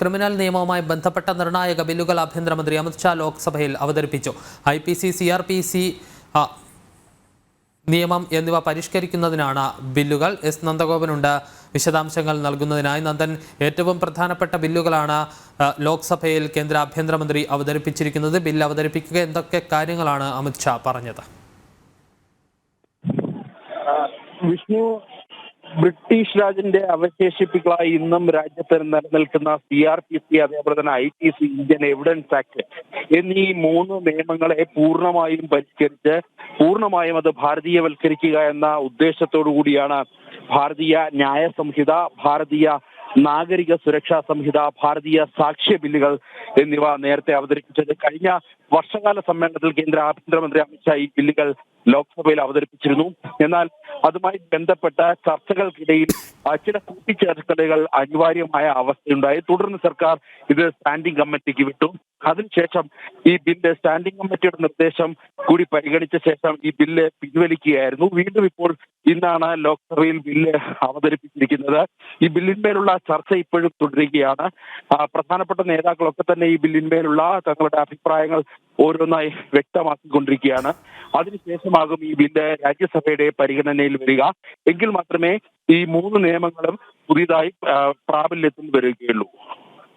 Criminal നിയമവുമായി ബന്ധപ്പെട്ട നിർണായക ബില്ലുകൾ ആഭ്യന്തരമന്ത്രി അമിത്ഷാ ലോക്സഭയിൽ അവതരിപ്പിച്ചു. I P C C R P C നിയമം എന്നിവ പരിഷ്കരിക്കുന്നതിനാണ് ബില്ലുകൾ. എസ്. നന്ദഗോപനുണ്ട് വിശദാംശങ്ങൾ നൽകുന്നതിനായി. നന്ദൻ ഏറ്റവും പ്രധാനപ്പെട്ട ബില്ലുകളാണ് ലോക്സഭയിൽ കേന്ദ്ര ആഭ്യന്തരമന്ത്രി അവതരിപ്പിച്ചിരിക്കുന്നത്. ബില്ല് അവതരിപ്പിക്കുക എന്തൊക്കെ കാര്യങ്ങളാണ് അമിത്ഷാ പറഞ്ഞത്? വിഷ്ണു ബ്രിട്ടീഷ് രാജിന്റെ അവശേഷിപ്പുകളായി ഇന്നും രാജ്യത്ത് നിലനിൽക്കുന്ന സി ആർ പി സി അതേപോലെ തന്നെ I T C Indian evidence act എന്നീ മൂന്ന് നിയമങ്ങളെ പൂർണമായും പരിഷ്കരിച്ച് പൂർണമായും അത് ഭാരതീയവൽക്കരിക്കുക എന്ന ഉദ്ദേശത്തോടു കൂടിയാണ് ഭാരതീയ ന്യായ സംഹിത ഭാരതീയ നാഗരിക സുരക്ഷാ സംഹിത ഭാരതീയ സാക്ഷ്യ ബില്ലുകൾ എന്നിവ നേരത്തെ അവതരിപ്പിച്ചത്. കഴിഞ്ഞ വർഷകാല സമ്മേളനത്തിൽ കേന്ദ്ര ആഭ്യന്തരമന്ത്രി അമിത്ഷാ ഈ ബില്ലുകൾ ലോക്സഭയിൽ അവതരിപ്പിച്ചിരുന്നു. എന്നാൽ അതുമായി ബന്ധപ്പെട്ട ചർച്ചകൾക്കിടയിൽ ചില കൂട്ടിച്ചേർക്കലുകൾ അനിവാര്യമായ അവസ്ഥയുണ്ടായി. തുടർന്ന് സർക്കാർ ഇത് സ്റ്റാൻഡിംഗ് കമ്മിറ്റിക്ക് വിട്ടു. അതിനുശേഷം ഈ ബില്ല് സ്റ്റാൻഡിംഗ് കമ്മിറ്റിയുടെ നിർദ്ദേശം കൂടി പരിഗണിച്ച ശേഷം ഈ ബില്ല് പിൻവലിക്കുകയായിരുന്നു. വീണ്ടും ഇപ്പോൾ ഇന്നാണ് ലോക്സഭയിൽ ബില്ല് അവതരിപ്പിച്ചിരിക്കുന്നത്. ഈ ബില്ലിന്മേലുള്ള ചർച്ച ഇപ്പോഴും തുടരുകയാണ്. പ്രധാനപ്പെട്ട നേതാക്കളൊക്കെ തന്നെ ഈ ബില്ലിന്മേലുള്ള തങ്ങളുടെ അഭിപ്രായങ്ങൾ ഓരോന്നായി വ്യക്തമാക്കിക്കൊണ്ടിരിക്കുകയാണ്. അതിനുശേഷമാകും ഈ ബില്ല് രാജ്യസഭയുടെ പരിഗണനയിൽ വരിക. എങ്കിൽ മാത്രമേ ഈ മൂന്ന് നിയമങ്ങളും പുതിയതായി പ്രാബല്യത്തിൽ വരികയുള്ളൂ.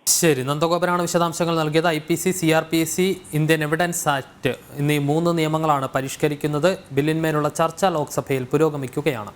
ശരി നന്ദഗോപനാണ് വിശദാംശങ്ങൾ നൽകിയത്. I P C C R P C Indian evidence act എന്നീ മൂന്ന് നിയമങ്ങളാണ് പരിഷ്കരിക്കുന്നത്. ബില്ലിന്മേലുള്ള ചർച്ച ലോക്സഭയിൽ പുരോഗമിക്കുകയാണ്.